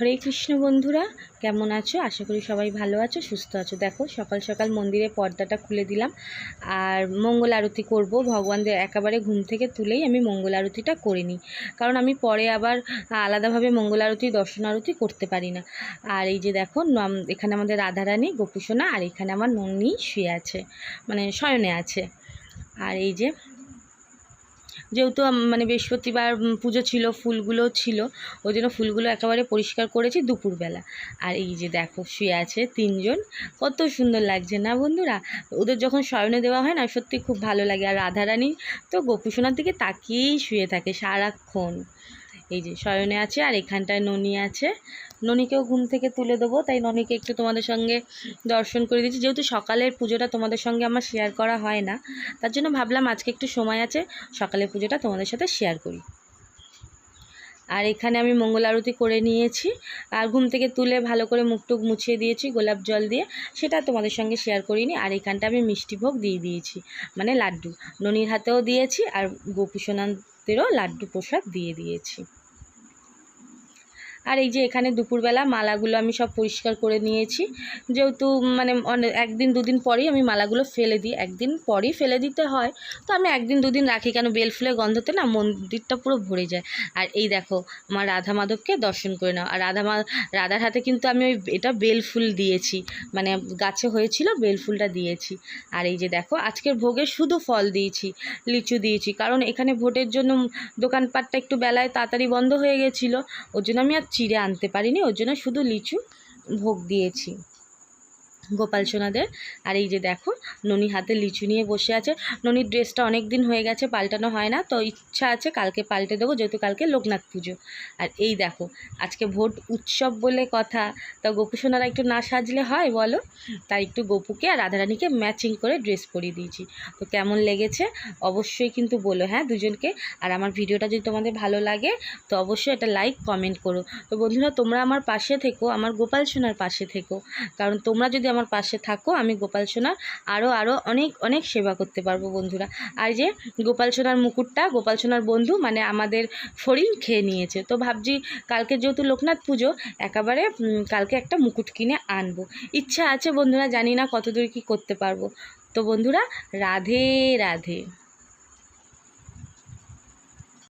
হরে কৃষ্ণ বন্ধুরা, কেমন আছো? আশা করি সবাই ভালো আছো, সুস্থ আছো। দেখো, সকাল সকাল মন্দিরে পর্দাটা খুলে দিলাম। আর মঙ্গল আরতি করব। ভগবানদের একেবারে ঘুম থেকে তুলেই আমি মঙ্গল আরতিটা করে নিই। কারণ আমি পরে আবার আলাদাভাবে মঙ্গল আরতি, দর্শন আরতি করতে পারি না। আর এই যে দেখো এখানে আমাদের রাধারানী, গোপুসোনা, আর এখানে আমার নন্নি শুয়ে আছে মানে শয়নে আছে। আর এই যে যেহেতু মানে বৃহস্পতিবার পুজো ছিল, ফুলগুলো ছিল, ওই জন্য ফুলগুলো একেবারে পরিষ্কার করেছি দুপুরবেলা। আর এই যে দেখো, শুয়ে আছে তিনজন, কত সুন্দর লাগছে না বন্ধুরা? ওদের যখন স্বয়নে দেওয়া হয় না, সত্যি খুব ভালো লাগে। আর রাধারানী তো গোপুসোনার দিকে তাকিয়েই শুয়ে থাকে সারাক্ষণ। এই যে শয়নে আছে আর এখানটায় ননি আছে। ননিকেও ঘুম থেকে তুলে দেবো, তাই ননিকে একটু তোমাদের সঙ্গে দর্শন করে দিচ্ছি। যেহেতু সকালের পুজোটা তোমাদের সঙ্গে আমার শেয়ার করা হয় না, তার জন্য ভাবলাম আজকে একটু সময় আছে, সকালের পুজোটা তোমাদের সাথে শেয়ার করি। আর এখানে আমি মঙ্গল আরতি করে নিয়েছি, আর ঘুম থেকে তুলে ভালো করে মুখ টুক মুছিয়ে দিয়েছি, গোলাপ জল দিয়ে, সেটা তোমাদের সঙ্গে শেয়ার করিনি। আর এখানটা আমি মিষ্টি ভোগ দিয়ে দিয়েছি মানে লাড্ডু। ননির হাতেও দিয়েছি, আর গোপীসোনান্তেরও লাড্ডু প্রসাদ দিয়ে দিয়েছি। আর এই যে এখানে দুপুরবেলা মালাগুলো আমি সব পরিষ্কার করে নিয়েছি। যেহেতু মানে একদিন দুদিন পরেই আমি মালাগুলো ফেলে দিই। একদিন পরেই ফেলে দিতে হয়। তো আমি একদিন দুদিন রাখি কেন বেল ফুলের গন্ধতে না মন্দিরটা পুরো ভরে যায়। আর এই দেখো আমার রাধা মাধবকে দর্শন করে নাও। আর রাধা মা, রাধার হাতে কিন্তু আমি ওই এটা বেল ফুল দিয়েছি। মানে গাছে হয়েছিল, বেল ফুলটা দিয়েছি। আর এই যে দেখো, আজকের ভোগে শুধু ফল দিয়েছি, লিচু দিয়েছি। কারণ এখানে ভোটের জন্য দোকানপাটটা একটু বেলায় তাড়াতাড়ি বন্ধ হয়ে গেছিল। ওর জন্য আমি আর চিড়ে আনতে পারিনি ওর জন্য শুধু লিচু ভোগ দিয়েছি। গোপাল সোনাদের। আর এই যে দেখো, ননি হাতে লিচু নিয়ে বসে আছে। ননির ড্রেসটা অনেক দিন হয়ে গেছে, পাল্টানো হয় না। তো ইচ্ছা আছে কালকে পাল্টে দেবো, যেহেতু কালকে লোকনাথ পুজো। আর এই দেখো, আজকে ভোট উৎসব বলে কথা। তা গোপু সোনারা একটু না সাজলে হয় বলো? তাই একটু গোপুকে আর রাধারানীকে ম্যাচিং করে ড্রেস পরিয়ে দিয়েছি। তো কেমন লেগেছে? অবশ্যই কিন্তু বলো হ্যাঁ দুজনকে। আর আমার ভিডিওটা যদি তোমাদের ভালো লাগে, তো অবশ্যই এটা লাইক কমেন্ট করো। তো বন্ধুরা, তোমরা আমার পাশে থেকো, আমার গোপাল সোনার পাশে থেকো। কারণ তোমরা যদি আমার পাশে থাকো, আমি গোপাল সোনার আরও আরও অনেক অনেক সেবা করতে পারব বন্ধুরা। আর যে গোপাল সোনার মুকুটটা, গোপাল সোনার বন্ধু মানে আমাদের ফড়িং খেয়ে নিয়েছে। তো ভাবছি কালকে যেহেতু লোকনাথ পুজো, একেবারে কালকে একটা মুকুট কিনে আনব। ইচ্ছা আছে বন্ধুরা, জানি না কতদূর কি করতে পারব। তো বন্ধুরা, রাধে রাধে।